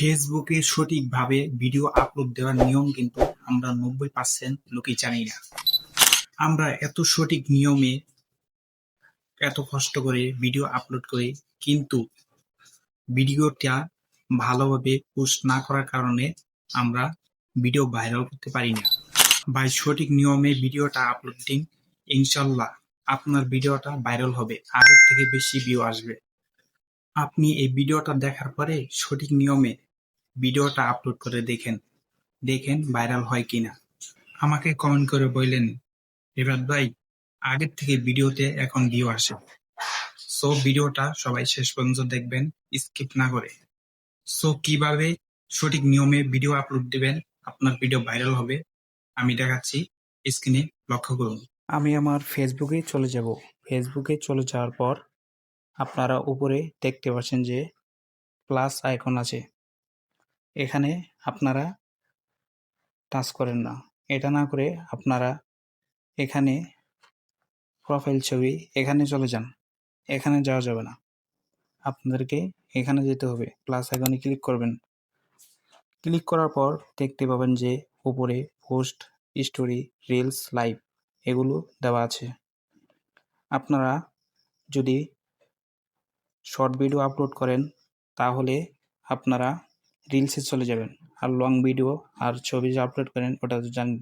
ফেসবুকে সঠিকভাবে video upload দেওয়ার নিয়ম কিন্তু আমরা নব্বই পার্সেন্ট লোকই জানি না। আমরা এত সঠিক নিয়মে এত কষ্ট করে ভিডিও আপলোড করি, কিন্তু ভিডিওটা ভালোভাবে পোস্ট না করার কারণে আমরা ভিডিও ভাইরাল করতে পারি না। ভাই, সঠিক নিয়মে ভিডিওটা আপলোড দিন, ইনশাল্লাহ আপনার ভিডিওটা ভাইরাল হবে, আগের থেকে বেশি ভিউ আসবে। আপনি এই ভিডিওটা দেখার পরে সঠিক নিয়মে ভিডিওটা আপলোড করে দেখেন। দেখেন ভাইরাল হয় কিনা। আমাকে কমেন্ট করে বললেন রিবাদ ভাই, আগের থেকে ভিডিওতে এখন ভিউ আসে। সো ভিডিওটা সবাই শেষ পর্যন্ত দেখবেন স্কিপ না করে। সো কীভাবে সঠিক নিয়মে ভিডিও আপলোড দিবেন, আপনার ভিডিও ভাইরাল হবে, আমি দেখাচ্ছি স্ক্রিনে লক্ষ্য করুন। আমি আমার ফেসবুকে চলে যাব। ফেসবুকে চলে যাওয়ার পর আপনারা উপরে দেখতে পাচ্ছেন যে প্লাস আইকন আছে। এখানে আপনারা টাচ করেন না। এটা না করে আপনারা এখানে প্রোফাইল ছবি এখানে চলে যান। এখানে যাওয়া যাবে না। আপনাদেরকে এখানে যেতে হবে। প্লাস আইকনে ক্লিক করবেন। ক্লিক করার পর দেখতে পাবেন যে উপরে পোস্ট স্টোরি রিলস লাইভ এগুলো দেওয়া আছে। আপনারা যদি শর্ট ভিডিও আপলোড করেন তাহলে আপনারা রিলসে চলে যাবেন, আর লং ভিডিও আর ছবি যে আপলোড করেন ওটা তো জানেন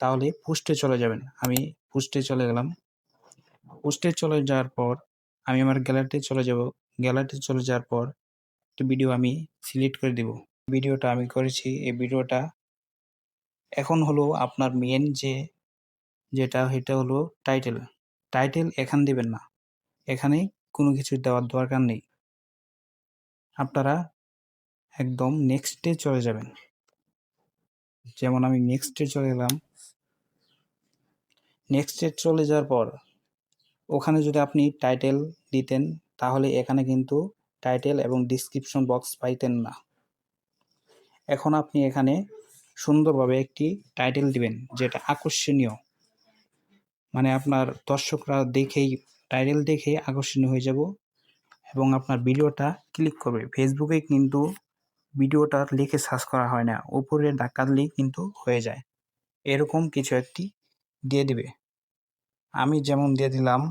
তাহলে পোস্টে চলে যাবেন। আমি পোস্টে চলে গেলাম। পোস্টে চলে যাওয়ার পর আমি আমার গ্যালারিতে চলে যাব। গ্যালারিতে চলে যাওয়ার পর একটি ভিডিও আমি সিলেক্ট করে দেব। ভিডিওটা আমি করেছি। এই ভিডিওটা এখন হলো আপনার মেন যে, যেটা এটা হলো টাইটেল টাইটেল এখান দিবেন না। এখানে কোনো কিছু দেওয়ার দরকার নেই। আপনারা একদম নেক্সটে চলে যাবেন। যেমন আমি নেক্সটে চলে গেলাম নেক্সটে চলে যাওয়ার পর, ওখানে যদি আপনি টাইটেল দিতেন, তাহলে এখানে কিন্তু টাইটেল এবং ডিসক্রিপশন বক্স পাইতেন না। এখন আপনি এখানে সুন্দরভাবে একটি টাইটেল দিবেন, যেটা আকর্ষণীয়। মানে আপনার দর্শকরা দেখেই টাইটেল দেখে আকর্ষণীয় হয়ে যাব এবং আপনার ভিডিওটা ক্লিক করবে। ফেসবুকে কিন্তু ভিডিওটা লিখে সার্চ করা হয় না। উপরে ধাক্কা দিলেই কিন্তু হয়ে যায়। এরকম কিছু একটি দিয়ে দিবে। আমি যেমন দিয়ে দিলাম।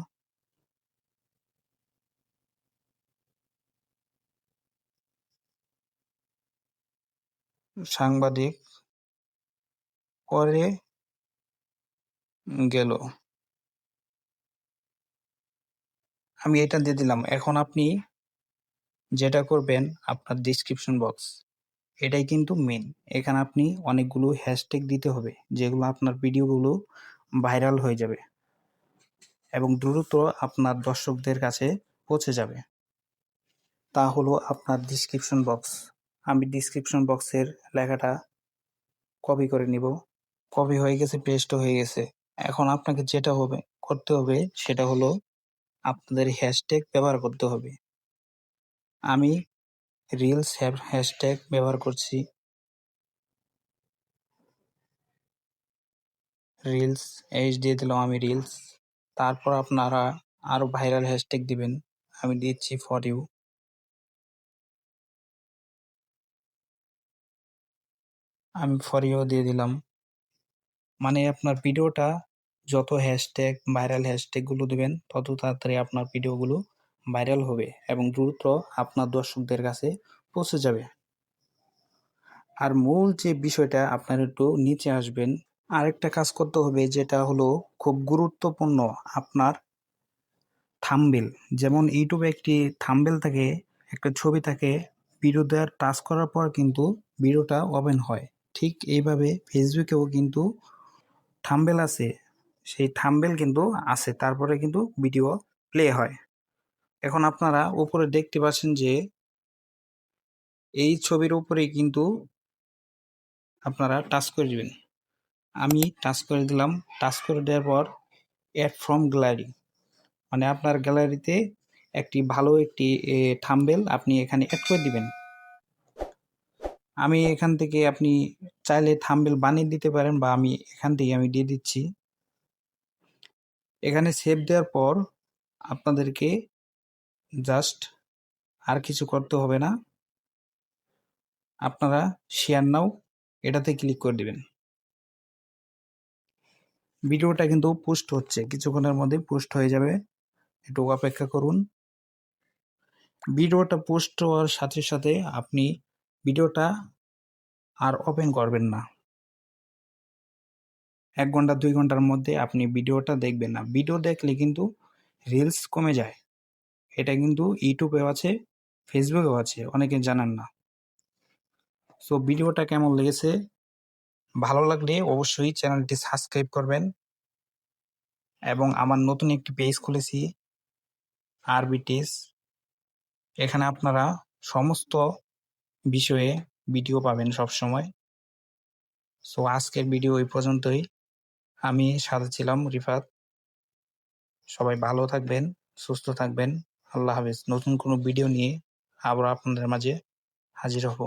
সাংবাদিক করে গেল। আমি এটা দিয়ে দিলাম। এখন আপনি যেটা করবেন আপনার ডিসক্রিপশন বক্স এটাই কিন্তু মেন এখানে আপনি অনেকগুলো হ্যাশট্যাগ দিতে হবে, যেগুলো আপনার ভিডিওগুলো ভাইরাল হয়ে যাবে এবং দ্রুত আপনার দর্শকদের কাছে পৌঁছে যাবে। তা হলো আপনার ডিসক্রিপশন বক্স আমি ডিসক্রিপশন বক্সের লেখাটা কপি করে নিব। কপি হয়ে গেছে পেস্টও হয়ে গেছে। এখন আপনাকে যেটা হবে, করতে হবে সেটা হলো আপনাদের হ্যাশট্যাগ ব্যবহার করতে হবে। আমি রিলস হ্যাশট্যাগ ব্যবহার করছি। রিলস এইচ দিয়ে দিলাম আমি রিলস তারপর আপনারা আরও ভাইরাল হ্যাশট্যাগ দিবেন, আমি দিচ্ছি ফর ইউ আমি ফর ইউ দিয়ে দিলাম। মানে আপনার ভিডিওটা যত হ্যাশট্যাগ ভাইরাল হ্যাশট্যাগুলো দিবেন, তত তাড়াতাড়ি আপনার ভিডিওগুলো ভাইরাল হবে এবং দ্রুত আপনার দর্শকদের কাছে পৌঁছে যাবে। আর মূল যে বিষয়টা আপনার একটু নিচে আসবেন, আরেকটা কাজ করতে হবে যেটা হলো খুব গুরুত্বপূর্ণ আপনার থাম্বেল যেমন ইউটিউবে একটি থাম্বেল থাকে, একটা ছবি থাকে ভিডিও দেওয়ার টাচ করার পর কিন্তু ভিডিওটা ওপেন হয়। ঠিক এইভাবে ফেসবুকেও কিন্তু থাম্বেল আছে, সেই থাম্বেল কিন্তু আছে, তারপরে কিন্তু ভিডিও প্লে হয়। এখন আপনারা উপরে দেখতে পাচ্ছেন যে এই ছবির উপরে কিন্তু আপনারা টাচ করে দিবেন। আমি টাচ করে দিলাম। টাচ করে দেওয়ার পর অ্যাড ফ্রম গ্যালারি। মানে আপনার গ্যালারিতে একটি ভালো একটি থাম্বেল আপনি এখানে অ্যাড করে দিবেন। আমি এখান থেকে আপনি চাইলে থাম্বেল বানিয়ে দিতে পারেন বা আমি এখান থেকে আমি দিয়ে দিচ্ছি। এখানে সেভ দেওয়ার পর আপনাদেরকে জাস্ট আর কিছু করতে হবে না। আপনারা শেয়ার নাও, এটাতে ক্লিক করে দিবেন। ভিডিওটা কিন্তু পোস্ট হচ্ছে, কিছুক্ষণের মধ্যে পোস্ট হয়ে যাবে। একটু অপেক্ষা করুন। ভিডিওটা পোস্ট হওয়ার সাথে সাথে আপনি ভিডিওটা আর ওপেন করবেন না। এক ঘণ্টা, দুই ঘণ্টার মধ্যে আপনি ভিডিওটা দেখবেন না। ভিডিও দেখলে কিন্তু রিলস কমে যায়। এটা কিন্তু ইউটিউবেও আছে ফেসবুকেও আছে, অনেকে জানেন না। সো ভিডিওটা কেমন লেগেছে? ভালো লাগলে অবশ্যই চ্যানেলটি সাবস্ক্রাইব করবেন। এবং আমার নতুন একটি পেজ খুলেছি আরবিটিস এখানে আপনারা সমস্ত বিষয়ে ভিডিও পাবেন সব সময় সো আজকের ভিডিও এই পর্যন্তই। আমি সাথে ছিলাম রিফাত। সবাই ভালো থাকবেন, সুস্থ থাকবেন। আল্লাহ হাফিজ। নতুন কোনো ভিডিও নিয়ে আবার আপনাদের মাঝে হাজির হব।